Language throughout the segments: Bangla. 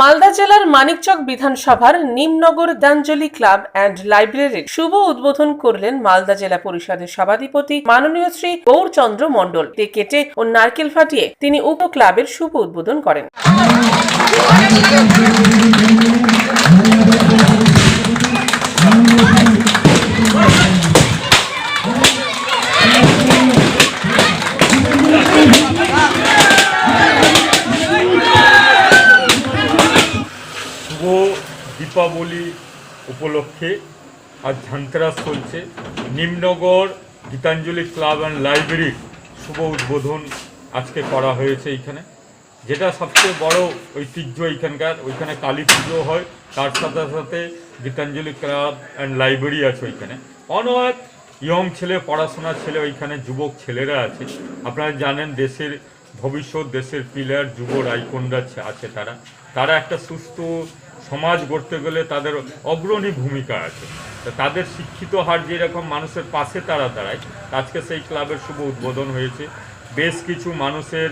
মালদা জেলার মানিকচক বিধানসভার নিমনগর দাঞ্জলি ক্লাব অ্যান্ড লাইব্রেরির শুভ উদ্বোধন করলেন মালদা জেলা পরিষদের সভাধিপতি মাননীয় শ্রী গৌরচন্দ্র মণ্ডল। কেটে ও নারকেল ফাটিয়ে তিনি উপ ক্লাবের শুভ উদ্বোধন করেন। শুভ দীপাবলি উপলক্ষে আজ ধানতেরাস চলছে। নিমনগর গীতাঞ্জলি ক্লাব অ্যান্ড লাইব্রেরির শুভ উদ্বোধন আজকে করা হয়েছে এইখানে। যেটা সবচেয়ে বড় ঐতিহ্য এইখানকার, ওইখানে কালী পুজো হয়, তার সাথে সাথে গীতাঞ্জলি ক্লাব অ্যান্ড লাইব্রেরি আছে ওইখানে। অনেক ইয়ং ছেলে পড়াশোনার ছেলে, ওইখানে যুবক ছেলেরা আছে। আপনারা জানেন দেশের ভবিষ্যৎ, দেশের পিলার যুব রাইকন্ডা আছে তারা। তারা একটা সুস্থ সমাজ গড়তে গেলে তাদের অগ্রণী ভূমিকা আছে। তাদের শিক্ষিত হার যেরকম মানুষের পাশে তারা দাঁড়ায়, আজকে সেই ক্লাবের শুভ উদ্বোধন হয়েছে। বেশ কিছু মানুষের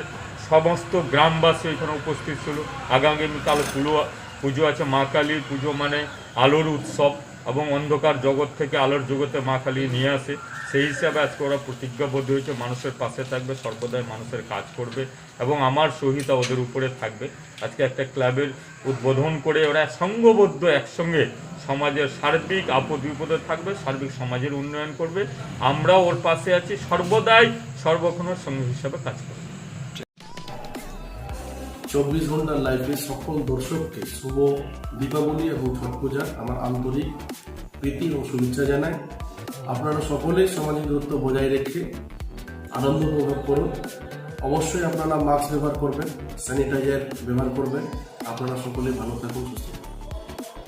সমস্ত গ্রামবাসী এখানে উপস্থিত ছিল। আগামীকাল পুলো পুজো আছে, মা কালীর পুজো মানে আলোর উৎসব। এবং অন্ধকার জগৎ থেকে আলোর জগতে মা কালী নিয়ে আসে। সেই হিসাবে আজকে ওরা প্রতিজ্ঞাবদ্ধ হয়েছে, মানুষের পাশে থাকবে, সর্বদাই মানুষের কাজ করবে এবং আমার সহিতা ওদের উপরে থাকবে। আজকে একটা ক্লাবের উদ্বোধন করে ওরা সংঘবদ্ধ একসঙ্গে সমাজের সার্বিক আপদ বিপদে থাকবে, সার্বিক সমাজের উন্নয়ন করবে। আমরাও ওর পাশে আছি, সর্বদাই সর্বক্ষণের সঙ্গে হিসাবে কাজ করবে। চব্বিশ ঘণ্টার লাইভে সকল দর্শককে শুভ দীপাবলি এবং ছট পূজা আমার আন্তরিক প্রীতি ও শুভেচ্ছা জানাই। আপনারা সকলেই সামাজিক দূরত্ব বজায় রেখে আনন্দ উপভোগ করুন। অবশ্যই আপনারা মাস্ক ব্যবহার করবেন স্যানিটাইজার ব্যবহার করবেন। আপনারা সকলে ভালো থাকুন, সুস্থ থাকুন।